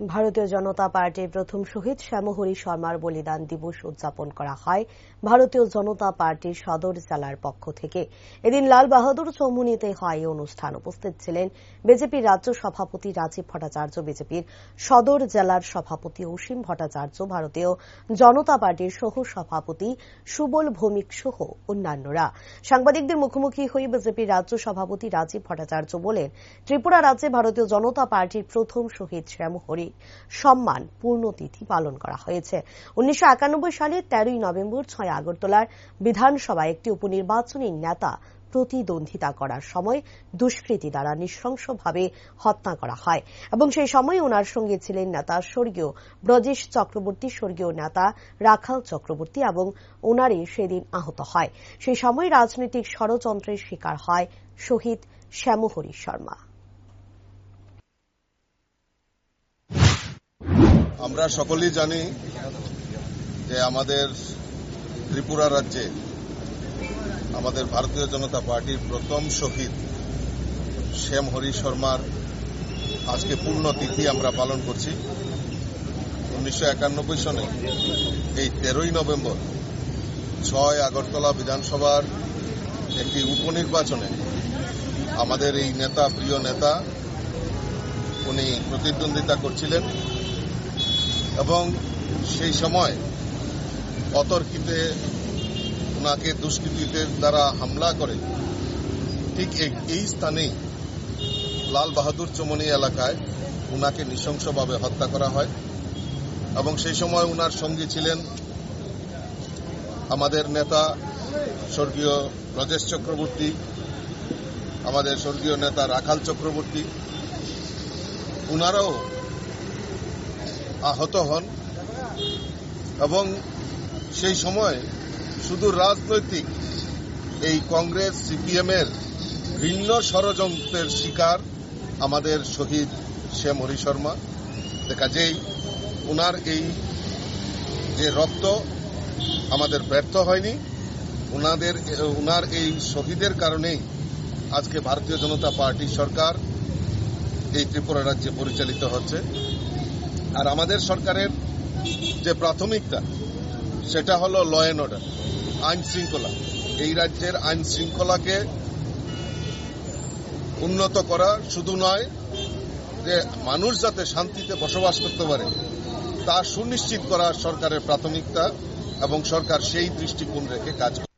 ভারতীয় জনতা পার্টির প্রথম শহীদ শ্যামহরি শর্মার বলিদান দিবস উদযাপন করা হয় ভারতীয় জনতা পার্টির সদর জেলার পক্ষ থেকে। এদিন লাল বাহাদুর চৌমুনিতে হয় অনুষ্ঠান। উপস্থিত ছিলেন বিজেপির রাজ্য সভাপতি রাজীব ভট্টাচার্য। বিজেপির সদর জেলার সভাপতি অসীম ভট্টাচার্য, ভারতীয় জনতা পার্টির সহ সভাপতি সুবল ভৌমিক সহ অন্যান্যরা। সাংবাদিকদের মুখোমুখি হয়ে বিজেপির রাজ্য সভাপতি রাজীব ভট্টাচার্য বলেন, ত্রিপুরা রাজ্যে ভারতীয় জনতা পার্টির প্রথম শহীদ শ্যামহরি সম্মান পূর্ণতিথি পালন করা হয়েছে। উনিশশো একানব্বই সালে তেরোই নভেম্বর, ছয় আগরতলার বিধানসভায় একটি উপনির্বাচনী নেতা প্রতিদ্বন্দ্বিতা করার সময় দুষ্কৃতী দ্বারা নৃশংসভাবে হত্যা করা হয় এবং সেই সময় ওনার সঙ্গে ছিলেন নেতা স্বর্গীয় ব্রজেশ চক্রবর্তী, স্বর্গীয় নেতা রাখাল চক্রবর্তী এবং ওনারই সেদিন আহত হয়। সেই সময় রাজনৈতিক ষড়যন্ত্রের শিকার হয় শহীদ শ্যামহরি শর্মা। আমরা সকলেই জানি যে আমাদের ত্রিপুরা রাজ্যে আমাদের ভারতীয় জনতা পার্টির প্রথম শহীদ শ্যাম হরি শর্মার আজকে পূর্ণ তিথি আমরা পালন করছি। উনিশশো একানব্বই সনে এই তেরোই নভেম্বর ছয় আগরতলা বিধানসভার একটি উপনির্বাচনে আমাদের এই নেতা, প্রিয় নেতা, উনি প্রতিদ্বন্দ্বিতা করছিলেন। এবং সেই সময় অতর্কিতে ওনাকে দুষ্কৃতীদের দ্বারা হামলা করে। ঠিক এই স্থানেই লাল বাহাদুর চমনি এলাকায় উনাকে নৃশংসভাবে হত্যা করা হয় এবং সেই সময় উনার সঙ্গী ছিলেন আমাদের নেতা স্বর্গীয় ব্রজেশ চক্রবর্তী, আমাদের স্বর্গীয় নেতা রাখাল চক্রবর্তী। উনারাও আহত হন এবং সেই সময় শুধু রাজনৈতিক এই কংগ্রেস, সিপিএম এর ভিন্ন ষড়যন্ত্রের শিকার আমাদের শহীদ শ্যাম হরি শর্মা। দেখা কাজেই উনার এই যে রক্ত আমাদের ব্যর্থ হয়নি, উনাদের, উনার এই শহীদের কারণেই আজকে ভারতীয় জনতা পার্টি সরকার এই ত্রিপুরা রাজ্যে পরিচালিত হচ্ছে। আর আমাদের সরকারের যে প্রাথমিকতা সেটা হলো ল অ্যান্ড অর্ডার আইন শৃঙ্খলা। এই রাজ্যের আইন শৃঙ্খলাকে উন্নত করা শুধু নয়, যে মানুষ যাতে শান্তিতে বসবাস করতে পারে, তা সুনিশ্চিত করা সরকারের প্রাথমিকতা এবং সরকার সেই দৃষ্টিকোণ রেখে কাজ করে